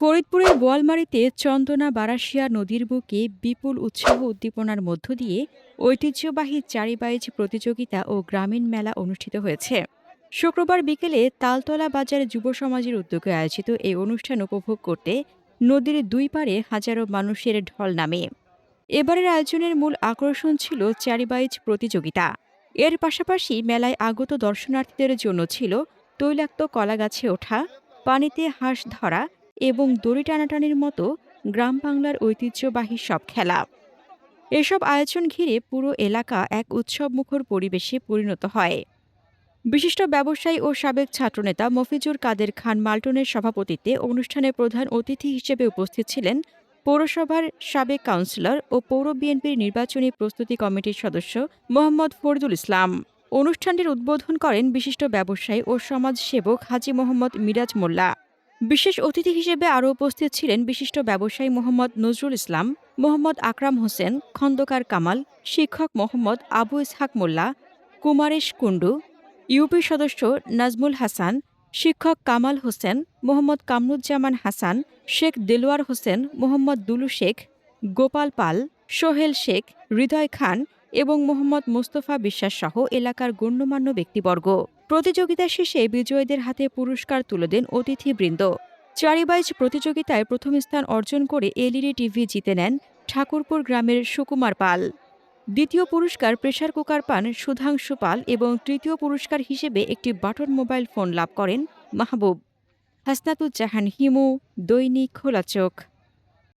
ফরিদপুরের বোয়ালমারীতে চন্দনা বারাসিয়া নদীর বুকে বিপুল উৎসাহ উদ্দীপনার মধ্য দিয়ে ঐতিহ্যবাহী চারিবাইজ প্রতিযোগিতা ও গ্রামীণ মেলা অনুষ্ঠিত হয়েছে। শুক্রবার বিকেলে তালতলা বাজার যুব সমাজের উদ্যোগে আয়োজিত এই অনুষ্ঠান উপভোগ করতে নদীর দুই পারে হাজারো মানুষের ঢল নামে। এবারের আয়োজনের মূল আকর্ষণ ছিল চারিবাইজ প্রতিযোগিতা। এর পাশাপাশি মেলায় আগত দর্শনার্থীদের জন্য ছিল তৈলাক্ত কলাগাছে ওঠা, পানিতে হাঁস ধরা এবং দড়ি টানাটানির মতো গ্রাম বাংলার ঐতিহ্যবাহী সব খেলা। এসব আয়োজন ঘিরে পুরো এলাকা এক উৎসবমুখর পরিবেশে পরিণত হয়। বিশিষ্ট ব্যবসায়ী ও সাবেক ছাত্রনেতা মফিজুর কাদের খান মাল্টনের সভাপতিত্বে অনুষ্ঠানে প্রধান অতিথি হিসেবে উপস্থিত ছিলেন পৌরসভার সাবেক কাউন্সিলর ও পৌর বিএনপির নির্বাচনী প্রস্তুতি কমিটির সদস্য মোহাম্মদ ফরদুল ইসলাম। অনুষ্ঠানটির উদ্বোধন করেন বিশিষ্ট ব্যবসায়ী ও সমাজসেবক হাজী মোহাম্মদ মিরাজ মোল্লা। বিশেষ অতিথি হিসেবে আরও উপস্থিত ছিলেন বিশিষ্ট ব্যবসায়ী মোহাম্মদ নজরুল ইসলাম, মোহাম্মদ আকরাম হোসেন, খন্দকার কামাল, শিক্ষক মোহাম্মদ আবু ইসহাক মোল্লা, কুমারেশ কুণ্ডু, ইউপি সদস্য নাজমুল হাসান, শিক্ষক কামাল হোসেন, মোহাম্মদ কামরুজ্জামান হাসান, শেখ দেলোয়ার হোসেন, মোহাম্মদ দুলু শেখ, গোপাল পাল, সোহেল শেখ, হৃদয় খান এবং মোহাম্মদ মোস্তফা বিশ্বাস সহ এলাকার গণ্যমান্য ব্যক্তিবর্গ। প্রতিযোগিতা শেষে বিজয়ীদের হাতে পুরস্কার তুলে দেন অতিথিবৃন্দ। চারিবাইজ প্রতিযোগিতায় প্রথম স্থান অর্জন করে এলইডি টিভি জিতে নেন ঠাকুরপুর গ্রামের সুকুমার পাল। দ্বিতীয় পুরস্কার প্রেসার কুকার পান সুধাংশু পাল এবং তৃতীয় পুরস্কার হিসেবে একটি বাটন মোবাইল ফোন লাভ করেন মাহবুব। হাসনাতুজ্জাহান হিমু, দৈনিক খোলা চোখ